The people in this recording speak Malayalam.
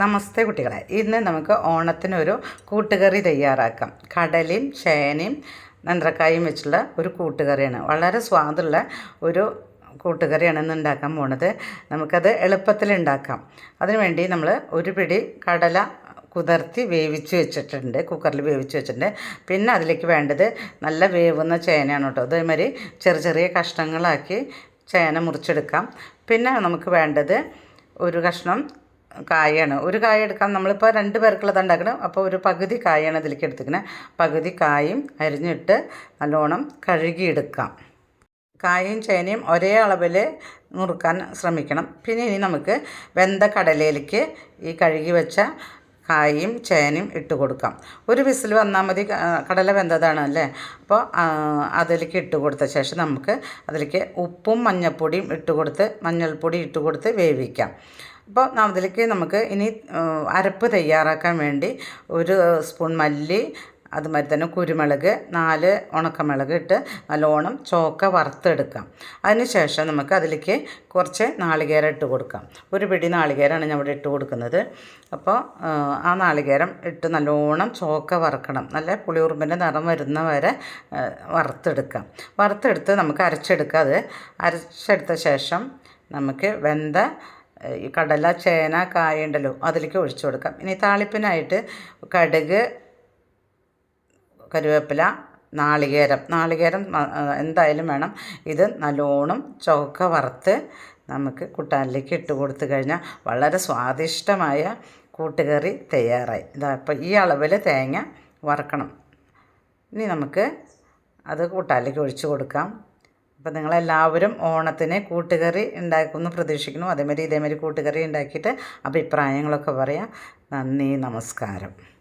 നമസ്തേ കുട്ടികളെ. ഇന്ന് നമുക്ക് ഓണത്തിനൊരു കൂട്ടുകറി തയ്യാറാക്കാം. കടലയും ചേനയും നന്ത്രക്കായും വെച്ചുള്ള ഒരു കൂട്ടുകറിയാണ്. വളരെ സ്വാദുള്ള ഒരു കൂട്ടുകറിയാണ് ഇന്ന് ഉണ്ടാക്കാൻ പോണത്. നമുക്കത് എളുപ്പത്തിൽ ഉണ്ടാക്കാം. അതിനുവേണ്ടി നമ്മൾ ഒരു പിടി കടല കുതിർത്തി വേവിച്ച് വെച്ചിട്ടുണ്ട്. കുക്കറിൽ വേവിച്ച് വെച്ചിട്ടുണ്ട്. പിന്നെ അതിലേക്ക് വേണ്ടത് നല്ല വേവുന്ന ചേനയാണ് കേട്ടോ. അതേമാതിരി ചെറിയ ചെറിയ കഷ്ണങ്ങളാക്കി ചേന മുറിച്ചെടുക്കാം. പിന്നെ നമുക്ക് വേണ്ടത് ഒരു കഷ്ണം കായാണ്. ഒരു കായ എടുക്കാം. നമ്മളിപ്പോൾ രണ്ട് പേർക്കുള്ളത് ഉണ്ടാക്കണം. അപ്പോൾ ഒരു പകുതി കായാണ് ഇതിലേക്ക് എടുത്തിരിക്കുന്നത് പകുതി കായും അരിഞ്ഞിട്ട് നല്ലോണം കഴുകിയെടുക്കാം. കായയും ചേനയും ഒരേ അളവിൽ നുറുക്കാൻ ശ്രമിക്കണം. പിന്നെ ഇനി നമുക്ക് വെന്ത കടലയിലേക്ക് ഈ കഴുകി വെച്ച കായും ചേനയും ഇട്ട് കൊടുക്കാം. ഒരു വിസിൽ വന്നാൽ മതി. കടല വെന്തതാണ് അല്ലേ? അപ്പോൾ അതിലേക്ക് ഇട്ട് കൊടുത്ത ശേഷം നമുക്ക് അതിലേക്ക് ഉപ്പും മഞ്ഞൾപ്പൊടിയും ഇട്ട് കൊടുത്ത് മഞ്ഞൾപ്പൊടി ഇട്ട് കൊടുത്ത് വേവിക്കാം. അപ്പോൾ അതിലേക്ക് നമുക്ക് ഇനി അരപ്പ് തയ്യാറാക്കാൻ വേണ്ടി ഒരു സ്പൂൺ മല്ലി അതുമാതിരി തന്നെ കുരുമുളക് നാല് ഉണക്കമുളക് ഇട്ട് നല്ലോണം ചോക്ക വറുത്തെടുക്കാം. അതിനുശേഷം നമുക്ക് അതിലേക്ക് കുറച്ച് നാളികേരം ഇട്ട് കൊടുക്കാം. ഒരു പിടി നാളികേരമാണ് ഞാൻ ഇവിടെ ഇട്ട് കൊടുക്കുന്നത്. അപ്പോൾ ആ, നാളികേരം ഇട്ട് നല്ലോണം ചോക്ക വറുക്കണം. നല്ല പുളിയുറുമ്പിന്റെ നിറം വരുന്ന വരെ വറുത്തെടുക്കാം. വറുത്തെടുത്ത് നമുക്ക് അരച്ചെടുക്കാം അത്. അരച്ചെടുത്ത ശേഷം നമുക്ക് വെന്ത ഈ കടല ചേന കായുണ്ടല്ലോ അതിലേക്ക് ഒഴിച്ചു കൊടുക്കാം. ഇനി താളിപ്പിനായിട്ട് കടുക് കരുവേപ്പില നാളികേരം. നാളികേരം എന്തായാലും വേണം. ഇത് നല്ലോണം ചുവക്ക വറുത്ത് നമുക്ക് കുട്ടാനിലേക്ക് ഇട്ട് കൊടുത്തു കഴിഞ്ഞാൽ വളരെ സ്വാദിഷ്ടമായ കൂട്ടുകറി തയ്യാറായി. ഇതാ ഇപ്പോൾ ഈ അളവിൽ തേങ്ങ വറക്കണം. ഇനി നമുക്ക് അത് കൂട്ടാനിലേക്ക് ഒഴിച്ചു കൊടുക്കാം. അപ്പോൾ നിങ്ങളെല്ലാവരും ഓണത്തിന് കൂട്ടുകറി ഉണ്ടാക്കുമെന്ന് പ്രതീക്ഷിക്കുന്നു. അതേമാതിരി ഇതേമാതിരി കൂട്ടുകറി ഉണ്ടാക്കിയിട്ട് അഭിപ്രായങ്ങളൊക്കെ പറയാം. നന്ദി നമസ്കാരം.